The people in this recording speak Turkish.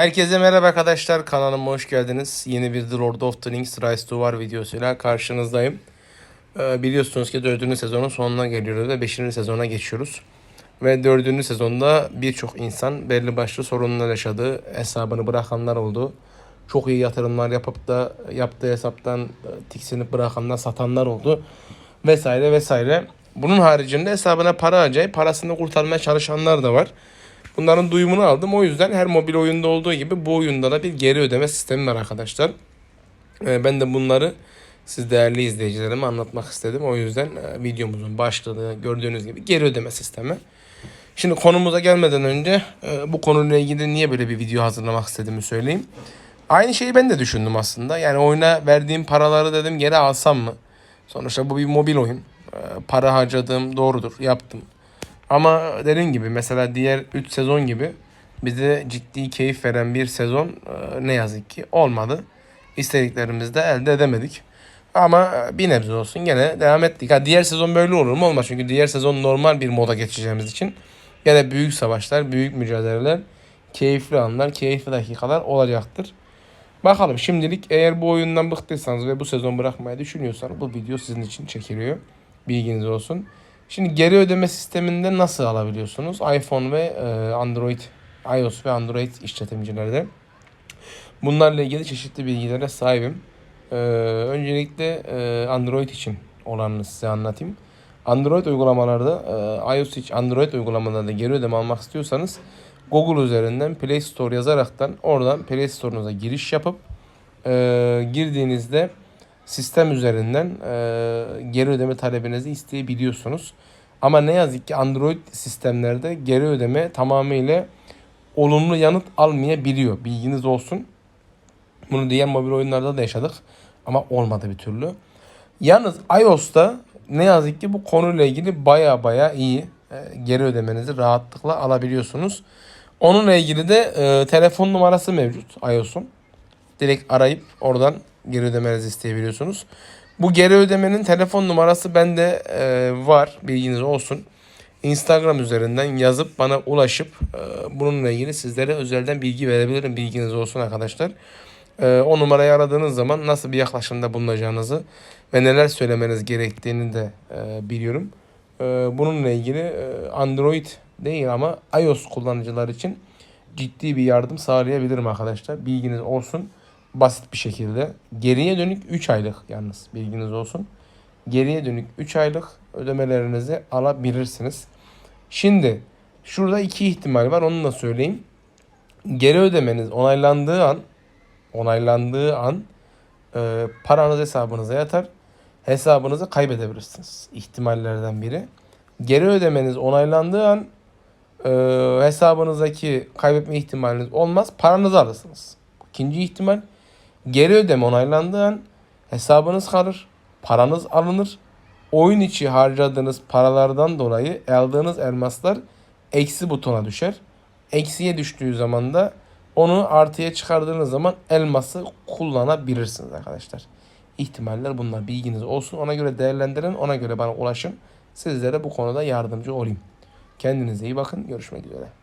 Herkese merhaba arkadaşlar kanalıma hoş geldiniz. Yeni bir The Lord of the Rings Rise to War videosuyla karşınızdayım. Ee, biliyorsunuz ki 4. sezonun sonuna geliyoruz ve 5. sezona geçiyoruz. Ve 4. sezonda birçok insan belli başlı sorunlar yaşadı. Hesabını bırakanlar oldu. Çok iyi yatırımlar yapıp da yaptığı hesaptan e, tiksinip bırakanlar, satanlar oldu. Vesaire vesaire. Bunun haricinde hesabına para harcayıp parasını kurtarmaya çalışanlar da var. Bunların duyumunu aldım. O yüzden her mobil oyunda olduğu gibi bu oyunda da bir geri ödeme sistemi var arkadaşlar. Ee, ben de bunları siz değerli izleyicilerime anlatmak istedim. O yüzden e, videomuzun başlığı gördüğünüz gibi geri ödeme sistemi. Şimdi konumuza gelmeden önce e, bu konuyla ilgili niye böyle bir video hazırlamak istediğimi söyleyeyim. Aynı şeyi ben de düşündüm aslında. Yani oyuna verdiğim paraları dedim geri alsam mı? Sonuçta bu bir mobil oyun. E, Para harcadığım doğrudur, yaptım. Ama dediğim gibi mesela diğer 3 sezon gibi bize ciddi keyif veren bir sezon e, ne yazık ki olmadı. İstediklerimizi de elde edemedik. Ama e, bir nebze olsun gene devam ettik. Ha, diğer sezon böyle olur mu? Olmaz. Çünkü diğer sezon normal bir moda geçeceğimiz için gene büyük savaşlar, büyük mücadeleler, keyifli anlar, keyifli dakikalar olacaktır. Bakalım şimdilik eğer bu oyundan bıktıysanız ve bu sezon bırakmayı düşünüyorsanız bu video sizin için çekiliyor. Bilginiz olsun. Şimdi geri ödeme sisteminde nasıl alabiliyorsunuz? iPhone ve e, Android, iOS ve Android işletimcilerde. Bunlarla ilgili çeşitli bilgilere sahibim. E, öncelikle e, Android için olanını size anlatayım. Android uygulamalarda, iOS için Android uygulamalarda geri ödeme almak istiyorsanız Google üzerinden Play Store yazaraktan oradan Play Store'unuza giriş yapıp e, girdiğinizde sistem üzerinden e, geri ödeme talebinizi isteyebiliyorsunuz. Ama ne yazık ki Android sistemlerde geri ödeme tamamıyla olumlu yanıt almayabiliyor. Bilginiz olsun. Bunu diğer mobil oyunlarda da yaşadık ama olmadı bir türlü. Yalnız iOS'ta ne yazık ki bu konuyla ilgili baya baya iyi e, geri ödemenizi rahatlıkla alabiliyorsunuz. Onunla ilgili de e, telefon numarası mevcut iOS'un. Direkt arayıp oradan geri ödemenizi isteyebiliyorsunuz. Bu geri ödemenin telefon numarası bende e, var. Bilginiz olsun. Instagram üzerinden yazıp bana ulaşıp e, bununla ilgili sizlere özelden bilgi verebilirim. Bilginiz olsun arkadaşlar. E, o numarayı aradığınız zaman nasıl bir yaklaşımda bulunacağınızı ve neler söylemeniz gerektiğini de e, biliyorum. E, bununla ilgili e, Android değil ama iOS kullanıcılar için ciddi bir yardım sağlayabilirim arkadaşlar. Bilginiz olsun basit bir şekilde. Geriye dönük 3 aylık yalnız bilginiz olsun. Geriye dönük 3 aylık ödemelerinizi alabilirsiniz. Şimdi şurada iki ihtimal var onu da söyleyeyim. Geri ödemeniz onaylandığı an onaylandığı an e, paranız hesabınıza yatar. Hesabınızı kaybedebilirsiniz. İhtimallerden biri. Geri ödemeniz onaylandığı an e, hesabınızdaki kaybetme ihtimaliniz olmaz. Paranızı alırsınız. İkinci ihtimal Geri ödeme onaylandığı an hesabınız kalır, paranız alınır. Oyun içi harcadığınız paralardan dolayı aldığınız elmaslar eksi butona düşer. Eksiye düştüğü zaman da onu artıya çıkardığınız zaman elması kullanabilirsiniz arkadaşlar. İhtimaller bunlar bilginiz olsun. Ona göre değerlendirin. Ona göre bana ulaşın. Sizlere bu konuda yardımcı olayım. Kendinize iyi bakın. Görüşmek üzere.